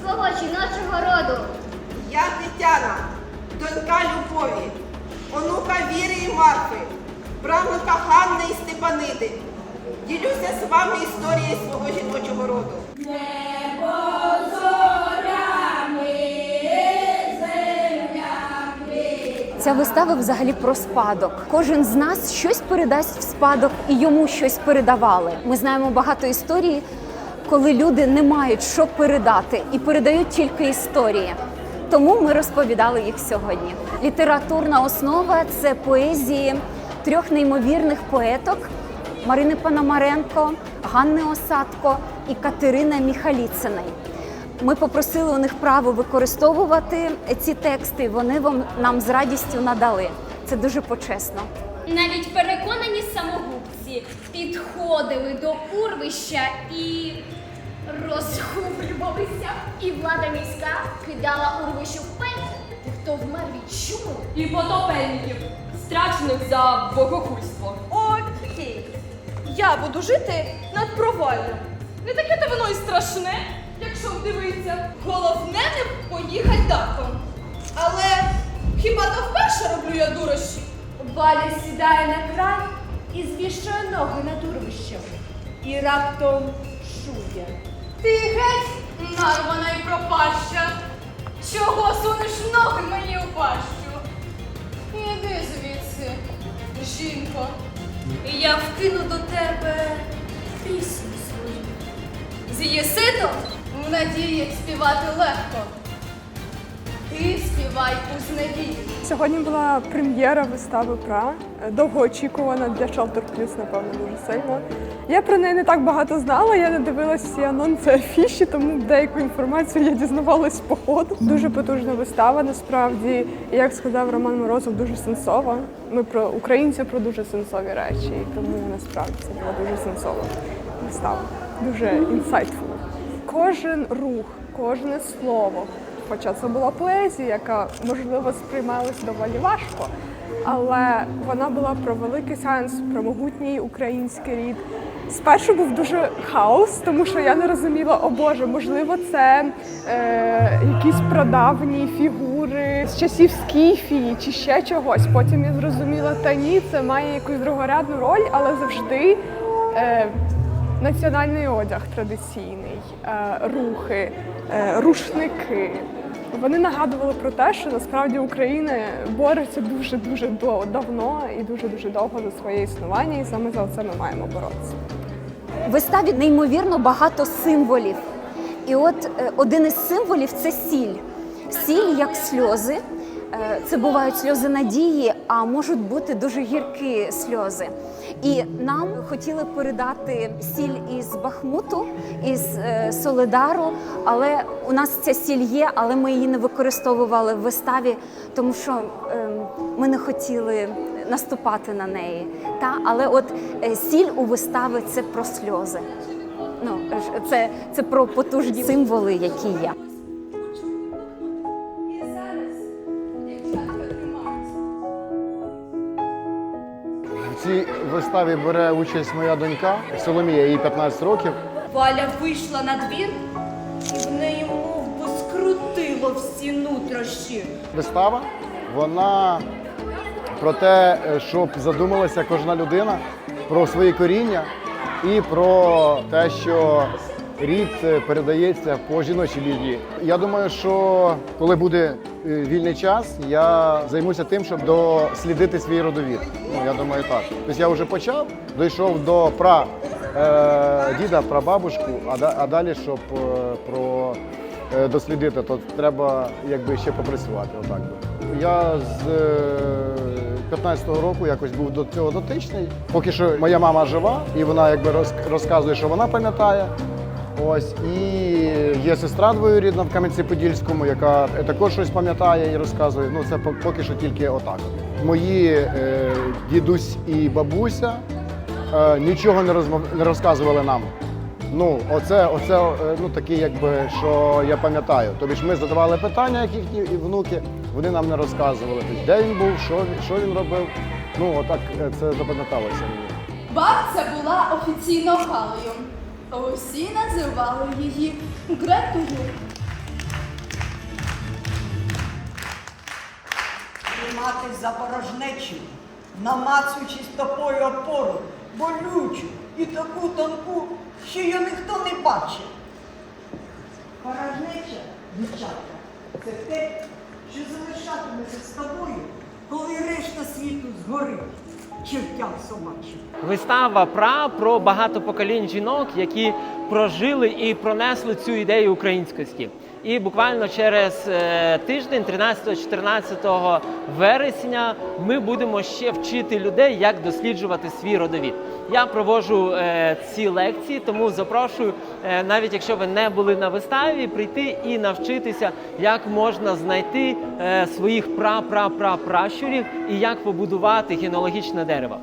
свого жіночого роду. Я Тетяна, донька Любові, онука Віри і Марфи, правнука Ганни і Степаниди. Ділюся з вами історією свого жіночого роду. Ця вистава взагалі про спадок. Кожен з нас щось передасть в спадок і йому щось передавали. Ми знаємо багато історій, коли люди не мають що передати і передають тільки історії. Тому ми розповідали їх сьогодні. Літературна основа це поезії трьох неймовірних поеток Марини Пономаренко, Ганни Осадко і Катерини Міхаліциної. Ми попросили у них право використовувати ці тексти. Вони вам нам з радістю надали. Це дуже почесно. Навіть переконані самогубці підходили до урвища і розхоплювалися. І влада міська кидала урвищу в пекло. Хто вмер від чуму, і потопельників, страчених за богохульство. Окей. Я буду жити над проваллям. Не таке то воно і страшне, якщо вдивитися. Головне не поїхати дахом. Але хіба то вперше роблю я дурощі? Валя сідає на край і звішує ноги над урвищем. І раптом шує. Ти геть, нарвана і пропаща. Чого сунеш ноги мені у пащу? Іди звідси, жінко, я вкину до тебе пісню свою. З'їси то в надії співати легко. Ти співай у зневірі. Сьогодні була прем'єра вистави Пра, довгоочікувана для Shelter Plus, напевно, дуже сильно. Я про неї не так багато знала, я не дивилась всі анонси афіші, тому деяку інформацію я дізнавалась по ходу. Дуже потужна вистава, насправді. Як сказав Роман Морозов, дуже сенсова. Ми про українців про дуже сенсові речі, і тому насправді це була дуже сенсова вистава. Дуже інсайтфул. Кожен рух, кожне слово, Хоча це була поезія, яка можливо сприймалась доволі важко, але вона була про великий сенс, про могутній український рід. Спершу був дуже хаос, тому що я не розуміла, о Боже, можливо, це е, якісь прадавні фігури з часів Скіфії чи ще чогось. Потім я зрозуміла, та ні, це має якусь другорядну роль, але завжди. Е, Національний одяг традиційний, е, рухи, е, рушники. Вони нагадували про те, що насправді Україна бореться дуже дуже давно і дуже дуже довго за своє існування, і саме за це ми маємо боротися. В виставі неймовірно багато символів. І от е, один із символів це сіль. Сіль як сльози. Е, Це бувають сльози надії, а можуть бути дуже гіркі сльози. І нам хотіли передати сіль із Бахмуту, із е, Солидару, але у нас ця сіль є, але ми її не використовували в виставі, тому що ем, ми не хотіли наступати на неї. Та? Але от е, сіль у вистави це про сльози. Ну, це, це про потужні символи, які є. Цій виставі бере участь моя донька Соломія, їй 15 років. Валя вийшла на двір, і в неї мов би скрутило всі нутрощі. Вистава вона про те, щоб задумалася кожна людина про свої коріння і про те, що рід передається по жіночій лінії. Я думаю, що коли буде вільний час, я займуся тим, щоб дослідити свій родовід. Ну я думаю, так. Тобто я вже почав, дійшов до пра е, діда, прабабушку, а, а далі, щоб е, про е, дослідити, то треба якби ще попрацювати. Отак би. Я з е, 15-го року якось був до цього дотичний. Поки що моя мама жива, і вона якби розказує, що вона пам'ятає. Ось і є сестра двоюрідна в Кам'янці-Подільському, яка також щось пам'ятає і розказує. Ну це по- поки що тільки отак. Мої е, дідусь і бабуся е, нічого не, розмов... не розказували нам. Ну, оце, оце е, ну такі, якби що я пам'ятаю. Тобто ж ми задавали питання, як їхні внуки, вони нам не розказували. Тобто, де він був, що, він- що він робив. Ну, отак е, це запам'яталося мені. Бабця була офіційно Галею а усі називали її Гретою. Триматись за порожнечі, намацуючись топою опору, болючу і таку тонку, що її ніхто не бачив. Порожнеча, дівчатка, це те, що залишатиметься з тобою, коли решта світу згорить. Вистава пра про багато поколінь жінок, які прожили і пронесли цю ідею українськості. І буквально через е, тиждень, 13-14 вересня, ми будемо ще вчити людей, як досліджувати свій родовід. Я проводжу е, ці лекції, тому запрошую, е, навіть якщо ви не були на виставі, прийти і навчитися, як можна знайти своїх пра-пра-пра-пращурів і як побудувати генеалогічне дерево.